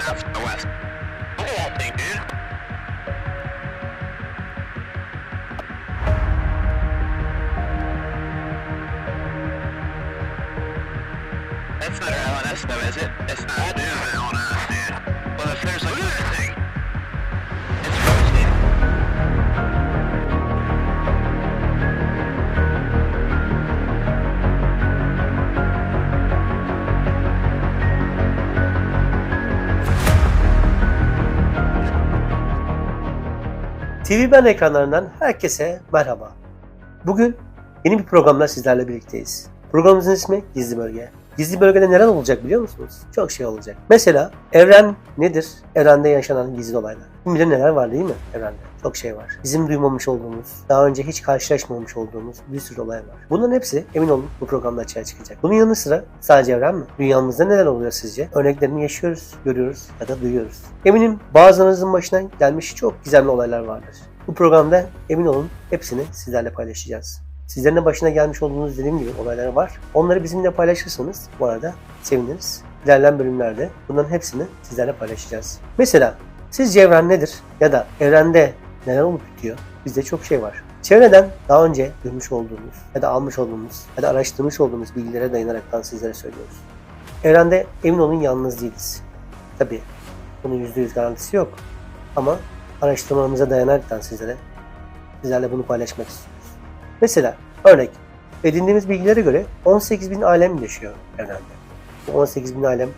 F-O-S. TV Ben ekranlarından herkese merhaba. Bugün yeni bir programla sizlerle birlikteyiz. Programımızın ismi Gizli Bölge. Gizli bölgede neler olacak biliyor musunuz? Çok şey olacak. Mesela evren nedir? Evrende yaşanan gizli olaylar. Kim neler var değil mi evrende? Çok şey var. Bizim duymamış olduğumuz, daha önce hiç karşılaşmamış olduğumuz bir sürü olay var. Bunların hepsi emin olun bu programda açığa çıkacak. Bunun yanı sıra sadece evren mi? Dünyamızda neler oluyor sizce? Örneklerini yaşıyoruz, görüyoruz ya da duyuyoruz. Eminim bazılarınızın başına gelmiş çok gizemli olaylar vardır. Bu programda emin olun hepsini sizlerle paylaşacağız. Sizlerin de başına gelmiş olduğunuz dediğim gibi olaylar var. Onları bizimle paylaşırsanız bu arada seviniriz. İlerleyen bölümlerde bunların hepsini sizlerle paylaşacağız. Mesela sizce evren nedir? Ya da evrende neler olup bitiyor? Bizde çok şey var. Çevreden daha önce duymuş olduğumuz ya da almış olduğumuz ya da araştırmış olduğumuz bilgilere dayanaraktan sizlere söylüyoruz. Evrende emin olun yalnız değiliz. Tabii bunun %100 garantisi yok. Ama araştırmalarımıza dayanaraktan sizlere sizlerle bunu paylaşmak istiyoruz. Mesela örnek edindiğimiz bilgilere göre 18 bin alem yaşıyor evrende. Bu 18 bin alem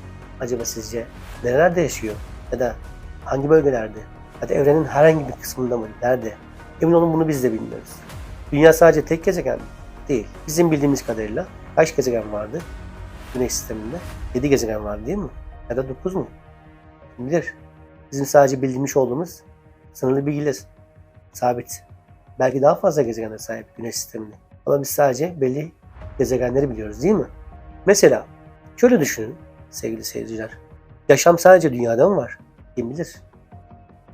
acaba sizce nerelerde yaşıyor? Ya da hangi bölgelerde? Ya da evrenin herhangi bir kısmında mı? Nerede? Emin olun bunu biz de bilmiyoruz. Dünya sadece tek gezegen? Değil. Bizim bildiğimiz kadarıyla kaç gezegen vardı? Güneş sisteminde 7 gezegen vardı değil mi? Ya da 9 mu? Kim bilir? Bizim sadece bildiğimiz olduğumuz sınırlı bilgiler sabit. Belki daha fazla gezegene sahip Güneş sisteminde. Ama biz sadece belli gezegenleri biliyoruz değil mi? Mesela şöyle düşünün sevgili seyirciler. Yaşam sadece dünyada mı var? Kim bilir?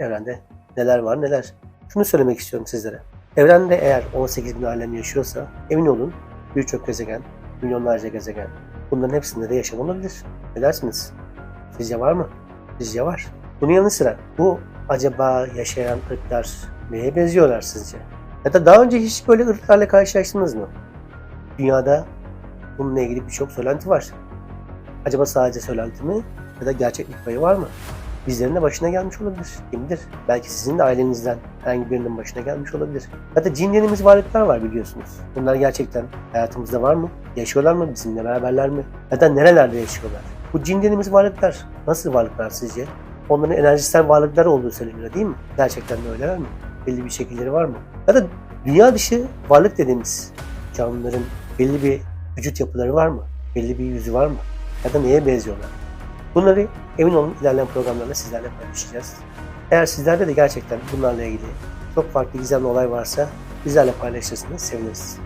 Evrende neler var neler. Şunu söylemek istiyorum sizlere. Evrende eğer 18 bin alem yaşıyorsa emin olun birçok gezegen, milyonlarca gezegen. Bunların hepsinde de yaşam olabilir. Ne dersiniz? Sizce var mı? Sizce var. Bunun yanı sıra bu acaba yaşayan ırklar neye benziyorlar sizce? Ya da daha önce hiç böyle ırklarla karşılaştınız mı? Dünyada bununla ilgili birçok söylenti var. Acaba sadece söylenti mi ya da gerçeklik payı var mı? Bizlerin de başına gelmiş olabilir. Kim bilir? Belki sizin de ailenizden herhangi birinin başına gelmiş olabilir. Da cin varlıklar var biliyorsunuz. Bunlar gerçekten hayatımızda var mı? Yaşıyorlar mı? Bizimle beraberler mi? Da nerelerde yaşıyorlar? Bu cin dediğimiz varlıklar nasıl varlıklar sizce? Onların enerjisel varlıklar olduğu söyleniyor değil mi? Gerçekten de öyleler mi? Belli bir şekilleri var mı? Ya da dünya dışı varlık dediğimiz canlıların belli bir vücut yapıları var mı? Belli bir yüzü var mı? Ya da neye benziyorlar? Bunları emin olun ilerleyen programlarda sizlerle paylaşacağız. Eğer sizlerde de gerçekten bunlarla ilgili çok farklı gizemli olay varsa bizlerle paylaşırsanız seviniriz.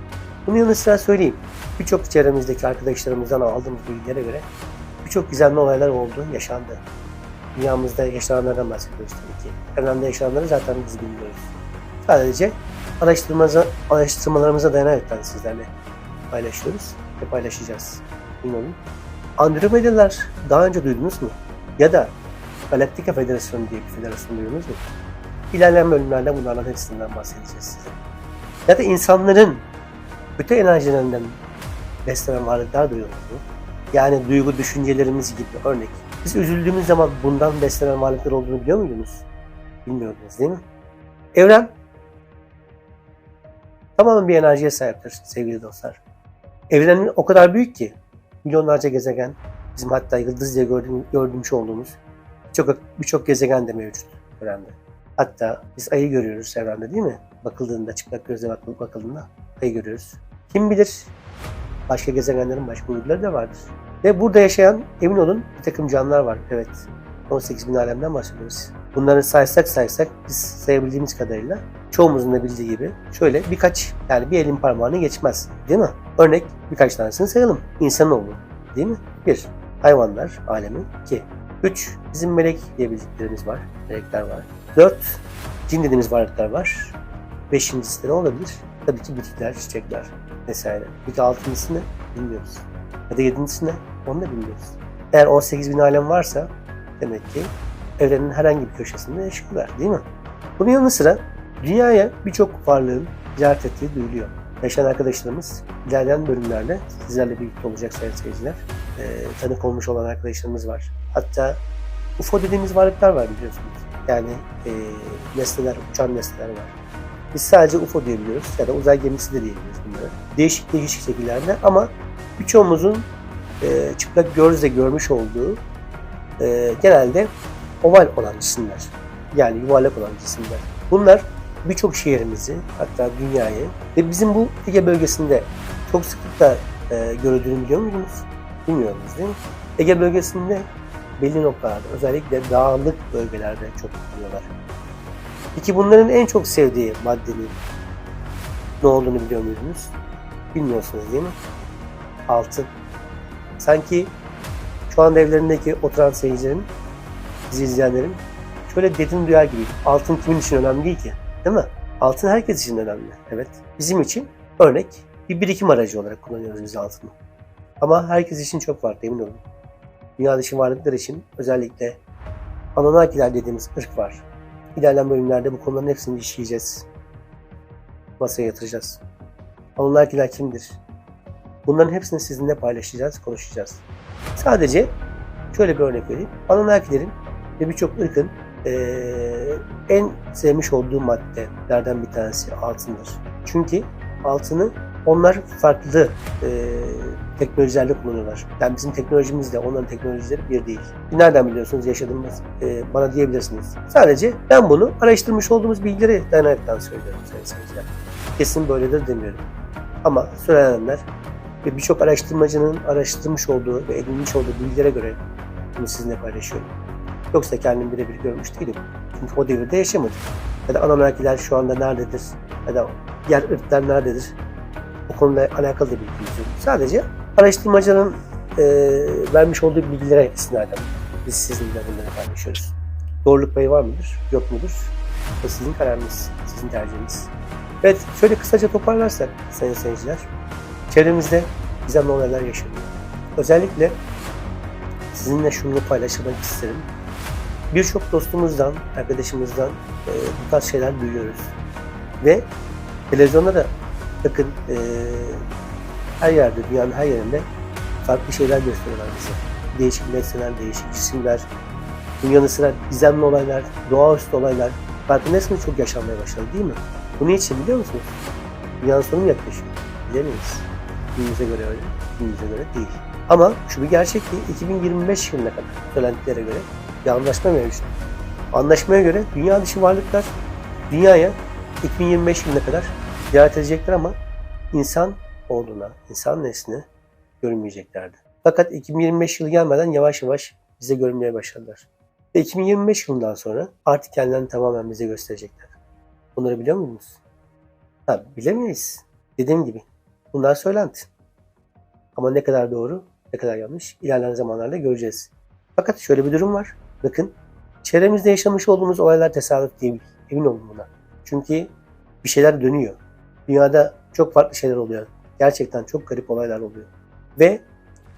Bunun yanı sıra söyleyeyim. Birçok çevremizdeki arkadaşlarımızdan aldığımız bilgilere göre birçok gizemli olaylar oldu, yaşandı. Dünyamızda yaşananlardan bahsediyoruz tabii ki. Evrende yaşananları zaten biz bilmiyoruz. Sadece araştırmaza, araştırmalarımıza dayanaraktan sizlerle paylaşıyoruz ve paylaşacağız. Olun. Andromedalar daha önce duydunuz mu? Ya da Galaktika Federasyonu diye bir federasyon duydunuz mu? İlerleyen bölümlerde bunlardan hepsinden bahsedeceğiz size. Ya da insanların kötü enerjilerinden beslenen varlıklar duyuyoruz mu? Yani duygu düşüncelerimiz gibi örnek. Biz üzüldüğümüz zaman bundan beslenen varlıklar olduğunu biliyor muydunuz? Bilmiyordunuz değil mi? Evren tamamen bir enerjiye sahiptir sevgili dostlar. Evrenin o kadar büyük ki milyonlarca gezegen, bizim hatta yıldız diye gördüğüm, gördüğümüz olduğumuz birçok birçok gezegen de mevcut evrende. Hatta biz ayı görüyoruz evrende değil mi? Bakıldığında, çıplak gözle bak- bakıldığında ayı görüyoruz. Kim bilir başka gezegenlerin başka uyduları da vardır. Ve burada yaşayan emin olun bir takım canlılar var. Evet 18 bin alemden bahsediyoruz. Bunları saysak saysak biz sayabildiğimiz kadarıyla çoğumuzun da bildiği gibi şöyle birkaç yani bir elin parmağını geçmez değil mi? Örnek birkaç tanesini sayalım. İnsanoğlu değil mi? Bir, hayvanlar alemi. iki, üç, bizim melek diyebildiklerimiz var. Melekler var. Dört, cin dediğimiz varlıklar var. Beşincisi de ne olabilir? Tabii ki bitkiler, çiçekler vesaire. Peki altıncısı ne? Bilmiyoruz. Ya da yedincisi ne? Onu da bilmiyoruz. Eğer 18 bin alem varsa demek ki evrenin herhangi bir köşesinde yaşıyorlar değil mi? Bunun yanı sıra dünyaya birçok varlığın ziyaret ettiği duyuluyor. Yaşayan arkadaşlarımız ilerleyen bölümlerde sizlerle birlikte olacak sayın seyirciler. Ee, tanık olmuş olan arkadaşlarımız var. Hatta UFO dediğimiz varlıklar var biliyorsunuz. Yani e, nesneler, uçan nesneler var. Biz sadece UFO diyebiliyoruz ya da uzay gemisi de diyebiliyoruz bunları. Değişik değişik şekillerde ama birçoğumuzun e, çıplak gözle görmüş olduğu e, genelde oval olan cisimler. Yani yuvarlak olan cisimler. Bunlar birçok şehrimizi hatta dünyayı ve bizim bu Ege bölgesinde çok sıklıkla e, görüldüğünü biliyor muydunuz? Bilmiyorsunuz değil mi? Ege bölgesinde belli noktalarda özellikle dağlık bölgelerde çok buluyorlar. Peki bunların en çok sevdiği maddenin ne olduğunu biliyor muydunuz? Bilmiyorsunuz değil mi? Altın. Sanki şu anda evlerindeki oturan seyircilerin, bizi izleyenlerin şöyle dedin duyar gibi. Altın kimin için önemli değil ki. Değil mi? Altın herkes için önemli. Evet. Bizim için örnek bir birikim aracı olarak kullanıyoruz biz altını. Ama herkes için çok farklı emin olun. Dünya dışı varlıklar için özellikle Anunnakiler dediğimiz ırk var. İlerleyen bölümlerde bu konuların hepsini işleyeceğiz. Masaya yatıracağız. Anunnakiler kimdir? Bunların hepsini sizinle paylaşacağız, konuşacağız. Sadece şöyle bir örnek vereyim. Anunnakilerin ve birçok ırkın eee, en sevmiş olduğu maddelerden bir tanesi altındır. Çünkü altını onlar farklı eee teknolojilerde kullanıyorlar. Yani bizim teknolojimizle onların teknolojileri bir değil. Nereden biliyorsunuz yaşadığımız eee, bana diyebilirsiniz. Sadece ben bunu araştırmış olduğumuz bilgileri dayanaraktan söylüyorum sayın. Kesin böyledir demiyorum. Ama söylenenler ve birçok araştırmacının araştırmış olduğu ve edinmiş olduğu bilgilere göre bunu sizinle paylaşıyorum. Yoksa kendim birebir görmüş değilim. Çünkü o devirde yaşamadım. Ya da Anunnakiler şu anda nerededir? Ya da diğer ırklar nerededir? O konuyla alakalı da bilgimiz yok. Sadece araştırmacının e, vermiş olduğu bilgilere istinaden biz sizinle bunları paylaşıyoruz. Doğruluk payı var mıdır? Yok mudur? O sizin kararınız, sizin tercihiniz. Evet, şöyle kısaca toparlarsak sayın seyirciler. Çevremizde gizemli olaylar yaşanıyor. Özellikle sizinle şunu paylaşmak isterim. Birçok dostumuzdan, arkadaşımızdan e, bu tarz şeyler duyuyoruz. Ve televizyonda da bakın e, her yerde, dünyanın her yerinde farklı şeyler gösteriyorlar bize. Değişik nesneler, değişik cisimler, bunun yanı sıra gizemli olaylar, doğaüstü olaylar. Farkındaysanız çok yaşanmaya başladı değil mi? Bu ne için biliyor musunuz? Dünyanın sonu mu yaklaşıyor? Bilemeyiz. Günümüze göre öyle, günümüze göre değil. Ama şu bir gerçek ki 2025 yılına kadar söylentilere göre bir anlaşma mevcut. Anlaşmaya göre dünya dışı varlıklar dünyaya 2025 yılına kadar ziyaret edecekler ama insan olduğuna, insan nesline görünmeyeceklerdi. Fakat 2025 yılı gelmeden yavaş yavaş bize görünmeye başladılar. Ve 2025 yılından sonra artık kendilerini tamamen bize gösterecekler. Bunları biliyor musunuz? Ha, bilemeyiz. Dediğim gibi bunlar söylenti. Ama ne kadar doğru, ne kadar yanlış ilerleyen zamanlarda göreceğiz. Fakat şöyle bir durum var. Bakın çevremizde yaşamış olduğumuz olaylar tesadüf değil. Emin olun buna. Çünkü bir şeyler dönüyor. Dünyada çok farklı şeyler oluyor. Gerçekten çok garip olaylar oluyor. Ve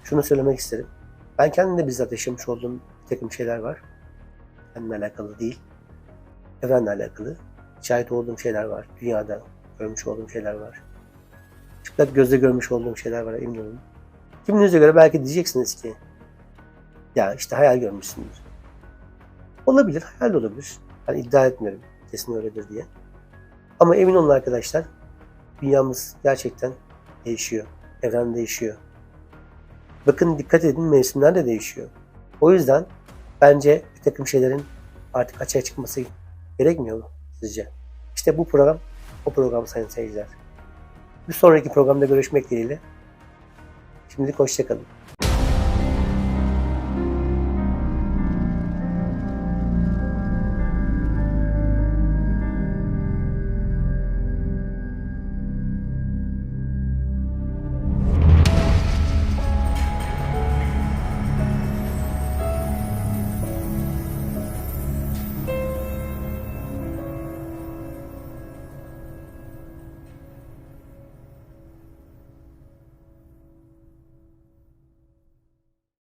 şunu söylemek isterim. Ben kendim de bizzat yaşamış olduğum bir takım şeyler var. Kendimle alakalı değil. Evrenle alakalı. Şahit olduğum şeyler var. Dünyada görmüş olduğum şeyler var. Çıplak gözle görmüş olduğum şeyler var emin olun. Kiminize göre belki diyeceksiniz ki ya işte hayal görmüşsündür. Olabilir, hayal de olabilir. Ben iddia etmiyorum kesin öyledir diye. Ama emin olun arkadaşlar, dünyamız gerçekten değişiyor. Evren değişiyor. Bakın dikkat edin mevsimler de değişiyor. O yüzden bence bir takım şeylerin artık açığa çıkması gerekmiyor mu sizce? İşte bu program, o program sayın seyirciler. Bir sonraki programda görüşmek dileğiyle. Şimdilik hoşçakalın.